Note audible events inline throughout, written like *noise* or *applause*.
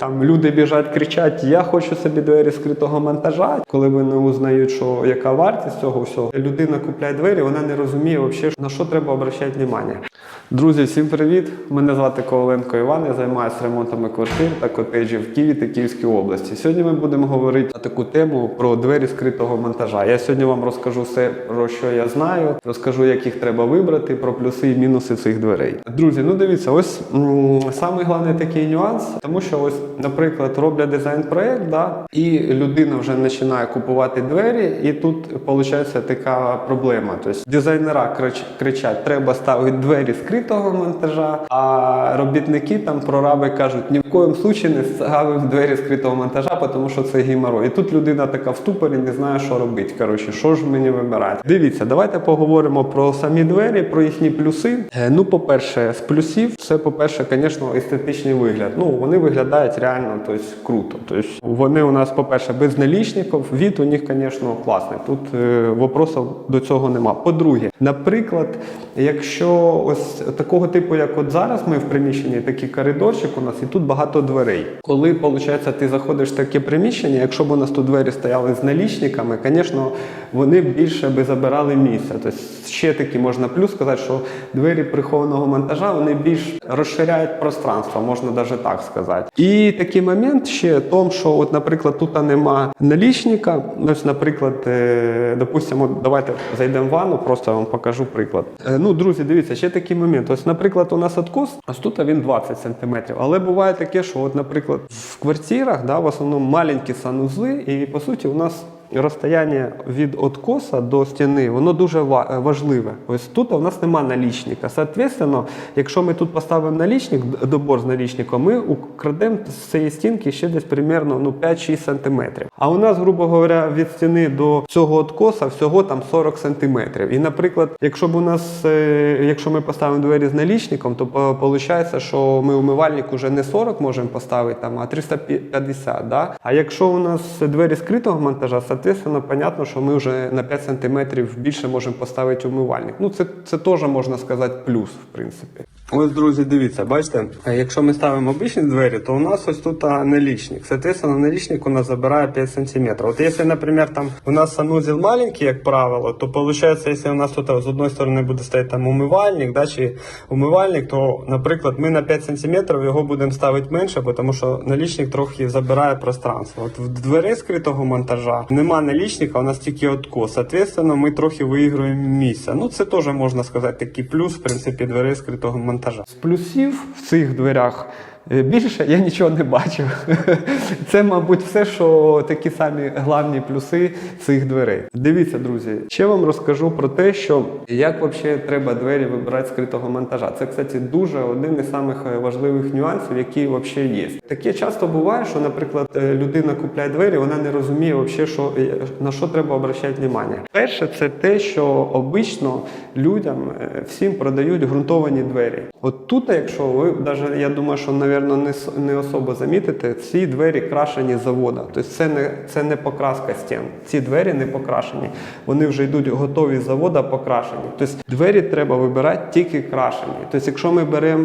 Там люди біжать, кричать: Я хочу собі двері скритого монтажа. Коли вони узнають, що яка вартість цього всього, людина купляє двері, вона не розуміє взагалі, на що треба обращати увагу. Друзі, всім привіт! Мене звати Коваленко Іван. Я займаюся ремонтами квартир та котеджів в Києві та Київській області. Сьогодні ми будемо говорити на таку тему про двері скритого монтажа. Я сьогодні вам розкажу все, про що я знаю, розкажу, як їх треба вибрати, про плюси і мінуси цих дверей. Друзі, ну дивіться, ось м, самий головний такий нюанс, тому що ось, наприклад, роблять дизайн-проект, да, і людина вже починає купувати двері, і тут виходить така проблема. Тобто дизайнера крич- кричать, треба ставити двері скритого монтажа, а робітники там прораби кажуть, ні в коєму случаї не ставимо двері скритого монтажа, тому що це гіморо. І тут людина така в ступорі не знає, що робити. Коротше, що ж мені вибирати? Дивіться, давайте поговоримо про самі двері, про їхні плюси. Е, Ну, по-перше, з плюсів, це, по-перше, звісно, естетичний вигляд. Ну, вони виглядають реально тобто, круто. Тобто, вони у нас, по-перше, без налічників, від у них, звісно, класний. Тут е, вопросів до цього нема. По-друге, наприклад, якщо ось такого типу, як от зараз ми в приміщенні, такий коридорчик у нас, і тут багато дверей. Коли, виходить, ти заходиш в таке приміщення, якщо б у нас тут двері стояли з налічниками, звісно, вони більше би забирали місця. Тобто ще такий можна плюс сказати, що двері прихованого монтажа вони більш розширяють пространство, можна навіть так сказати. І такий момент ще в тому, що, от, наприклад, тут нема налічника. Ось, наприклад, е, допустимо, давайте зайдемо в ванну, просто вам покажу приклад. Е, Ну, друзі, дивіться, ще такий момент. Ось, наприклад, у нас откос, ось тут він 20 см. Але буває таке, що, от, наприклад, в квартирах да, в основному маленькі санузли, і по суті у нас розстояння від откоса до стіни, воно дуже важливе. Ось тут у нас нема налічника. Соответственно, якщо ми тут поставимо налічник, добор з налічником, ми украдемо з цієї стінки ще десь примерно ну, 5-6 см. А у нас, грубо говоря, від стіни до цього откоса всього там 40 см. І, наприклад, якщо б у нас, е, якщо ми поставимо двері з налічником, то виходить, що ми умивальник уже не 40 можемо поставити, там, а 350. Да? А якщо у нас двері скритого монтажа, соответственно, понятно, що ми вже на 5 см більше можемо поставити умивальник. Ну, це, це теж можна сказати плюс, в принципі. Ось, друзі, дивіться, бачите, е, якщо ми ставимо обичні двері, то у нас ось тут налічник. Соответственно, налічник у нас забирає 5 см. От якщо, наприклад, там у нас санузел маленький, як правило, то виходить, якщо у нас тут з одної сторони буде стояти там умивальник, да, чи умивальник, то, наприклад, ми на 5 см його будемо ставити менше, тому що налічник трохи забирає пространство. От в двері скритого монтажа нема налічника, у нас тільки откос. Соответственно, ми трохи виіграємо місця. Ну, це теж можна сказати такий плюс, в принципі, дверей скритого монтажа. З плюсів в цих дверях. Е, Більше я нічого не бачив. Це, мабуть, все, що такі самі главні плюси цих дверей. Дивіться, друзі, ще вам розкажу про те, що як взагалі треба двері вибирати скритого монтажа. Це, кстати, дуже один із самих е, важливих нюансів, які взагалі є. Таке часто буває, що, наприклад, е, людина купляє двері, вона не розуміє взагалі, що на що треба обращати увагу. Перше, це те, що обично людям всім продають ґрунтовані двері. От тут, якщо ви навіть я думаю, що напевно, не, особо замітите, ці двері крашені з завода. Тобто це не це не покраска стін. Ці двері не покрашені. Вони вже йдуть готові з завода покрашені. Тобто двері треба вибирати тільки крашені. Тобто, якщо ми беремо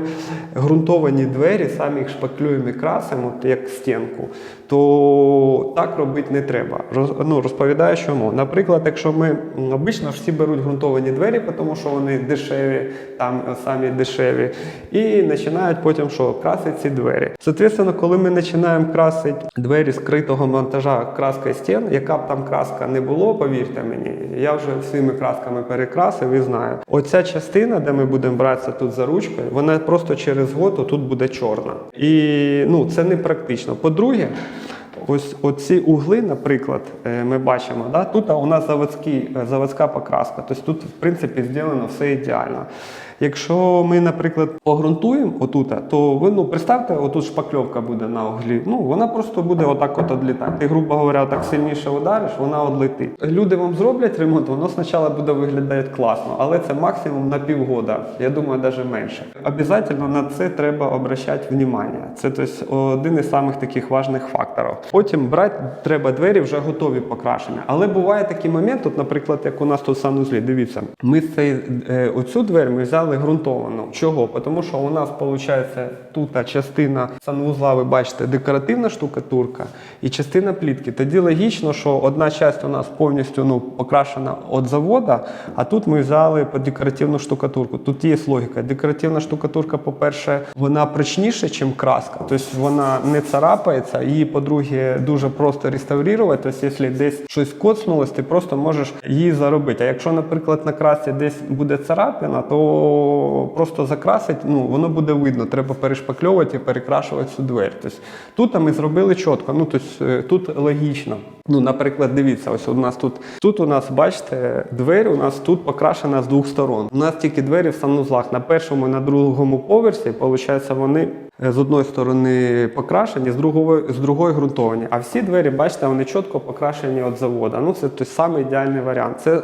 ґрунтовані двері, самі їх шпаклюємо і красимо, як стінку, то так робити не треба. Роз, ну, розповідаю, чому. Наприклад, якщо ми обично всі беруть ґрунтовані двері, тому що вони дешеві, там самі дешеві, і починають потім що красити ці двері. Соответственно, коли ми починаємо красити двері скритого монтажа краскою стін, яка б там краска не було, повірте мені, я вже всіми красками перекрасив і знаю. Оця частина, де ми будемо братися тут за ручкою, вона просто через год тут буде чорна. І ну, це не практично. По-друге, Ось оці угли, наприклад, е, ми бачимо, да? тут у нас заводські, е, заводська покраска, тобто тут, в принципі, зроблено все ідеально. Якщо ми, наприклад, погрунтуємо отут, то ви ну, представте, отут шпакльовка буде на углі. Ну, вона просто буде отак от одлітати. Ти, грубо говоря, так сильніше удариш, вона одлетить. Люди вам зроблять ремонт, воно спочатку буде виглядати класно, але це максимум на півгода. Я думаю, навіть менше. Обязательно на це треба обращати внимание. Це тобто, один із самих таких важних факторів. Потім брати треба двері вже готові покрашені. Але буває такий момент, от, наприклад, як у нас тут в санузлі, дивіться, ми цей, е, оцю двері ми взяли взяли ґрунтовану. Чого? Тому що у нас виходить тут частина санвузла, ви бачите, декоративна штукатурка і частина плітки. Тоді логічно, що одна частина у нас повністю ну, покрашена від завода, а тут ми взяли по декоративну штукатурку. Тут є логіка. Декоративна штукатурка, по-перше, вона прочніша, ніж краска. Тобто вона не царапається, її, по-друге, дуже просто реставрувати. Тобто, якщо десь щось коцнулось, ти просто можеш її заробити. А якщо, наприклад, на красці десь буде царапина, то просто закрасить, ну воно буде видно. Треба перешпакльовувати і перекрашувати цю двері. Тобто тут ми зробили чітко. Ну тобто е, тут логічно. Ну, наприклад, дивіться, ось у нас тут. Тут у нас, бачите, двері у нас тут покрашена з двох сторон. У нас тільки двері в санузлах. На першому і на другому поверсі, виходить, вони з одної сторони покрашені, з другої, з другої ґрунтовані. А всі двері, бачите, вони чітко покрашені від заводу. Ну, це той самий ідеальний варіант. Це,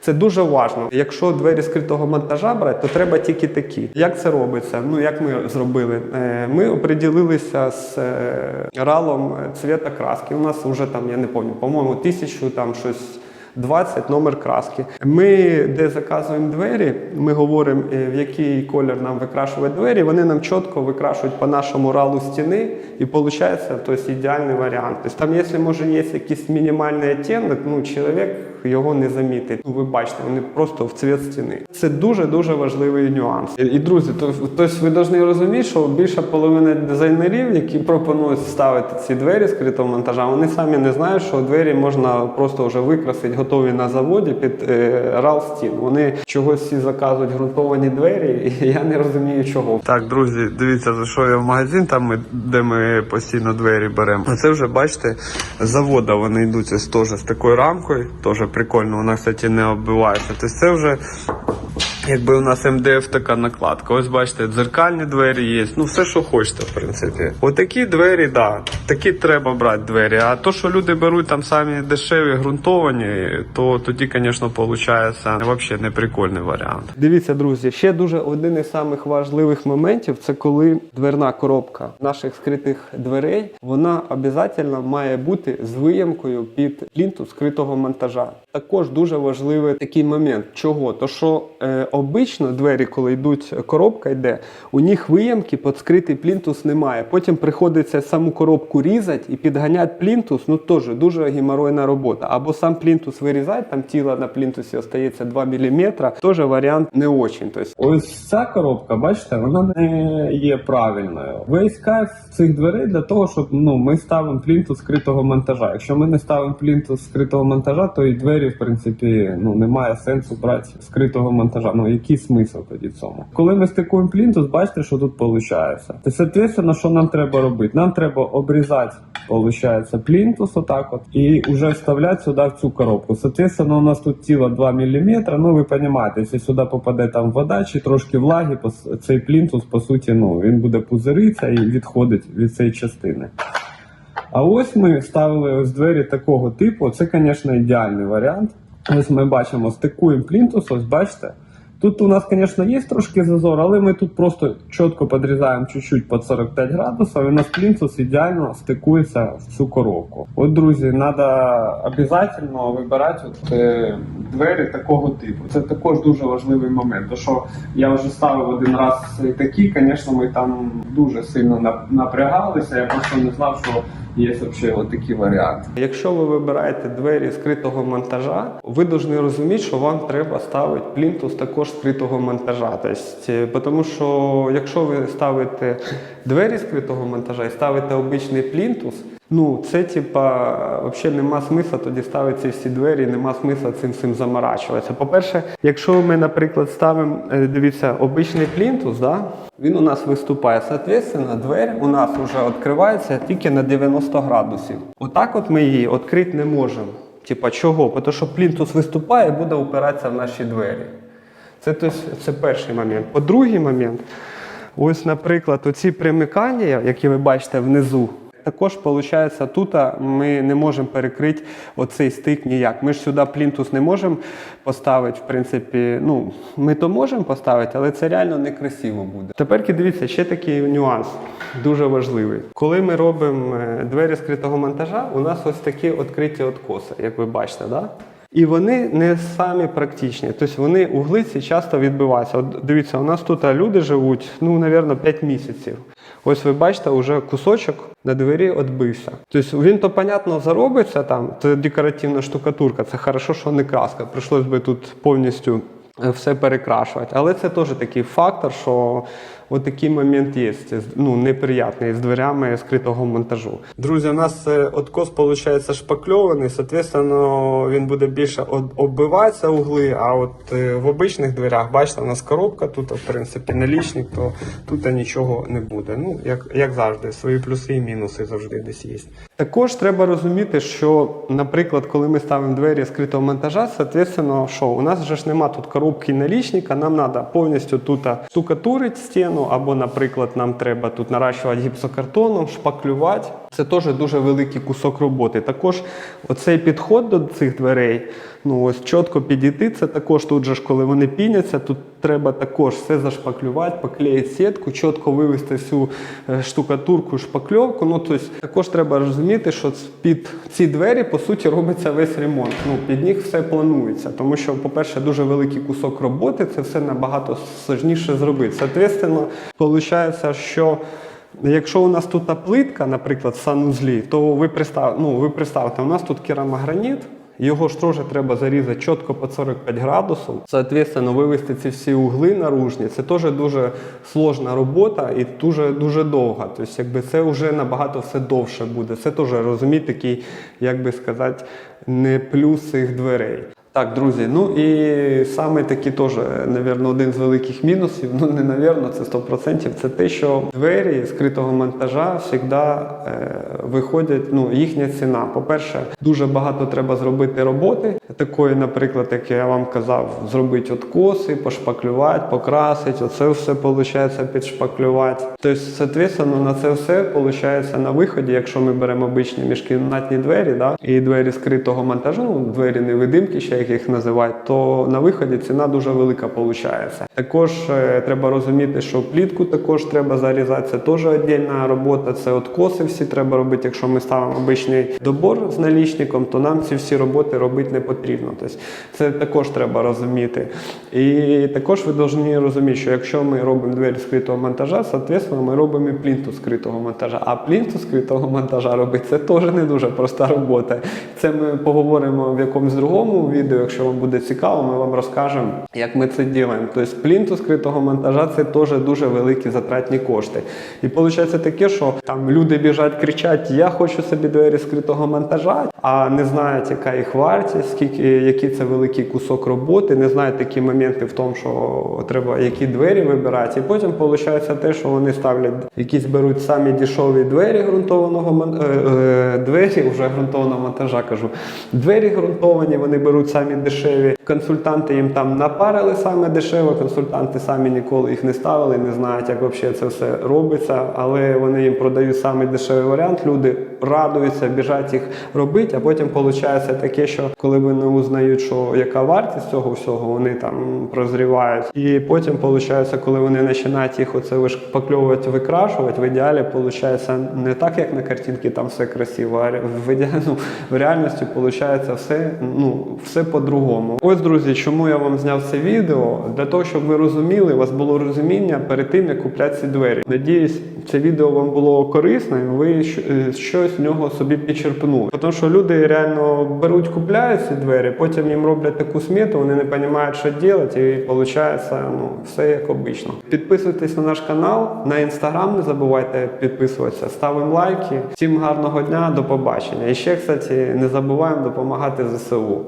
це дуже важливо. Якщо двері скритого монтажа брати, то треба тільки такі. Як це робиться? Ну, як ми зробили? Е, Ми оприділилися з е, ралом цвіта краски. У нас вже там, я не пам'ятаю, по-моєму, тисячу там щось. 20 номер краски. Ми де заказуємо двері, ми говоримо, е, в який колір нам викрашувати двері. Вони нам чітко викрашують по нашому ралу стіни, і виходить тобто, ідеальний варіант. Тобто, там, якщо може є якийсь мінімальний оттінок, ну чоловік його не замітить. Ну, ви бачите, вони просто в цвіт стіни. Це дуже дуже важливий нюанс. І, друзі, то тобто ви повинні розуміти, що більша половина дизайнерів, які пропонують ставити ці двері скритого монтажа, вони самі не знають, що двері можна просто вже викрасити, готові на заводі під е, рал стін. Вони чогось всі заказують ґрунтовані двері, і *laughs* я не розумію чого. Так, друзі, дивіться, зайшов я в магазин, там ми, де ми постійно двері беремо. А це вже бачите, з завода вони йдуть ось теж з такою рамкою, теж прикольно. Вона, кстати, не оббивається. Тобто це вже Якби у нас МДФ така накладка. Ось бачите, дзеркальні двері є. Ну все, що хочете, в принципі. Отакі двері, да, такі треба брати двері. А то, що люди беруть там самі дешеві, ґрунтовані, то тоді, звісно, виходить взагалі не прикольний варіант. Дивіться, друзі, ще дуже один із самих важливих моментів це коли дверна коробка наших скритих дверей, вона обов'язково має бути з виямкою під плінтус скритого монтажа. Також дуже важливий такий момент. Чого? То що е, обично двері, коли йдуть, коробка йде, у них виямки під скритий плінтус немає. Потім приходиться саму коробку різати і підганяти плінтус. Ну теж дуже геморройна робота. Або сам плінтус вирізати, там тіло на плінтусі остається 2 мм, теж варіант не очень. Тобто, ось ця коробка, бачите, вона не є правильною. Весь кайф цих дверей для того, щоб ну ми ставимо плінтус скритого монтажа. Якщо ми не ставимо плінтус скритого монтажа, то і двері, в принципі, ну немає сенсу брати скритого монтажа. Ну який смисл тоді цьому? Коли ми стикуємо плінтус, бачите, що тут виходить. То, соответственно, що нам треба робити? Нам треба обрізати, виходить, плінтус отак от, і вже вставляти сюди в цю коробку. Соответственно, у нас тут тіло 2 мм, ну ви розумієте, якщо сюди попаде там вода чи трошки влаги, цей плінтус, по суті, ну він буде пузиритися і відходить від цієї частини. А ось ми ставили ось двері такого типу. Це, звісно, ідеальний варіант. Ось ми бачимо, стикуємо плінтус, ось бачите. Тут у нас, звісно, є трошки зазор, але ми тут просто чітко підрізаємо чуть-чуть під 45 градусів, і у нас плінтус ідеально стикується в цю коробку. От, друзі, треба обов'язково вибирати от, е, двері такого типу. Це також дуже важливий момент. Тому що я вже ставив один раз такі, звісно, ми там дуже сильно напрягалися. Я просто не знав, що є взагалі такі варіанти. Якщо ви вибираєте двері скритого монтажа, ви повинні розуміти, що вам треба ставити плінтус також скритого монтажа. Тобто, тому що якщо ви ставите двері скритого монтажа і ставите обичний плінтус, ну це типа взагалі нема смисла тоді ставити ці всі двері, нема смисла цим всім заморачуватися. По-перше, якщо ми, наприклад, ставимо, е, дивіться, обичний плінтус, да? він у нас виступає. Соответственно, двері у нас вже відкривається тільки на 90 градусів. Отак от ми її відкрити не можемо. Типа чого? Тому що плінтус виступає і буде опиратися в наші двері. Це, тобто, це перший момент. По другий момент, ось, наприклад, оці примикання, які ви бачите внизу, також, виходить, тут ми не можемо перекрити оцей стик ніяк. Ми ж сюди плінтус не можемо поставити, в принципі, ну, ми то можемо поставити, але це реально некрасиво буде. Тепер дивіться, ще такий нюанс, дуже важливий. Коли ми робимо е, двері скритого монтажа, у нас ось такі відкриті откоси, як ви бачите, да? І вони не самі практичні. Тобто вони углиці часто відбиваються. От дивіться, у нас тут люди живуть, ну, мабуть, 5 місяців. Ось ви бачите, вже кусочок на двері відбився. Тобто він то, понятно, заробиться там, це декоративна штукатурка, це хорошо, що не краска. Прийшлось би тут повністю е, все перекрашувати. Але це теж такий фактор, що от такий момент є, ну, неприятний з дверями скритого монтажу. Друзі, у нас е, откос виходить шпакльований, соответственно, він буде більше оббиватися угли, а от е, в обичних дверях, бачите, у нас коробка, тут, в принципі, налічник, то тут нічого не буде. Ну, як, як завжди, свої плюси і мінуси завжди десь є. Також треба розуміти, що, наприклад, коли ми ставимо двері скритого монтажа, соответственно, що у нас вже ж нема тут коробки налічника, нам треба повністю тут штукатурити стіну, або, наприклад, нам треба тут наращувати гіпсокартоном, шпаклювати. Це теж дуже великий кусок роботи. Також оцей підход до цих дверей, ну ось чітко підійти, це також тут же ж, коли вони піняться, тут треба також все зашпаклювати, поклеїти сітку, чітко вивести всю е, штукатурку, шпакльовку. Ну, тобто, також треба розуміти, що під ці двері, по суті, робиться весь ремонт. Ну, під них все планується. Тому що, по-перше, дуже великий кусок роботи, це все набагато сложніше зробити. Соответственно, виходить, що Якщо у нас тут плитка, наприклад, в санузлі, то ви представ, ну, ви представте, у нас тут керамограніт, його ж теж треба зарізати чітко по 45 градусів. Соответственно, вивести ці всі угли наружні, це теж дуже сложна робота і дуже дуже довга. Тобто, якби це вже набагато все довше буде. Це теж розумієте, такий, як би сказати, не плюс цих дверей. Так, друзі, ну і саме такий теж, напевно, один з великих мінусів, ну не напевно, це 100%, це те, що двері скритого монтажа завжди е, виходять, ну, їхня ціна. По-перше, дуже багато треба зробити роботи, такої, наприклад, як я вам казав, зробити откоси, пошпаклювати, покрасити, оце все виходить підшпаклювати. Тобто, соответственно, на це все виходить на виході, якщо ми беремо обичні міжкімнатні двері, да, і двері скритого монтажу, ну, двері невидимки, ще як їх називають, то на виході ціна дуже велика виходить. Також е, треба розуміти, що плітку також треба зарізати, це теж віддільна робота, це откоси всі треба робити. Якщо ми ставимо обичний добор з налічником, то нам ці всі роботи робити не потрібно. Тобто це також треба розуміти. І також ви повинні розуміти, що якщо ми робимо двері скритого монтажа, соответственно, ми робимо і плінту скритого монтажа. А плінту скритого монтажа робити це теж не дуже проста робота. Це ми поговоримо в якомусь другому відео. Якщо вам буде цікаво, ми вам розкажемо, як ми це робимо. Тобто плінту скритого монтажа це теж дуже великі затратні кошти. І виходить таке, що там люди біжать, кричать: Я хочу собі двері скритого монтажа, а не знають, яка їх вартість, скільки який це великий кусок роботи, не знають такі моменти в тому, що треба які двері вибирати. І потім виходить те, що вони ставлять якісь беруть самі дешеві двері ґрунтованого е, е, двері *laughs* вже ґрунтованого монтажа. Кажу, двері ґрунтовані, вони беруть самі дешеві. Консультанти їм там напарили саме дешево. Консультанти самі ніколи їх не ставили, не знають, як взагалі це все робиться. Але вони їм продають саме дешевий варіант. Люди радуються, біжать їх робити. А потім виходить таке, що коли вони узнають, що яка вартість цього всього, вони там прозрівають. І потім виходить, коли вони починають їх оце вишпакльовувати, викрашувати, в ідеалі виходить не так, як на картинці, там все красиво, а в ідеалі, ну, в реальності виходить все, ну, все по-другому. Ось, друзі, чому я вам зняв це відео? Для того, щоб ви розуміли, у вас було розуміння перед тим, як купляти ці двері. Надіюсь, це відео вам було корисне, і ви е, щось з нього собі підчерпнули. Тому що люди реально беруть, купляють ці двері, потім їм роблять таку смету, вони не розуміють, що робити, і виходить ну, все як обично. Підписуйтесь на наш канал, на інстаграм не забувайте підписуватися, ставимо лайки. Всім гарного дня, до побачення. І ще, кстати, не забуваємо допомагати ЗСУ.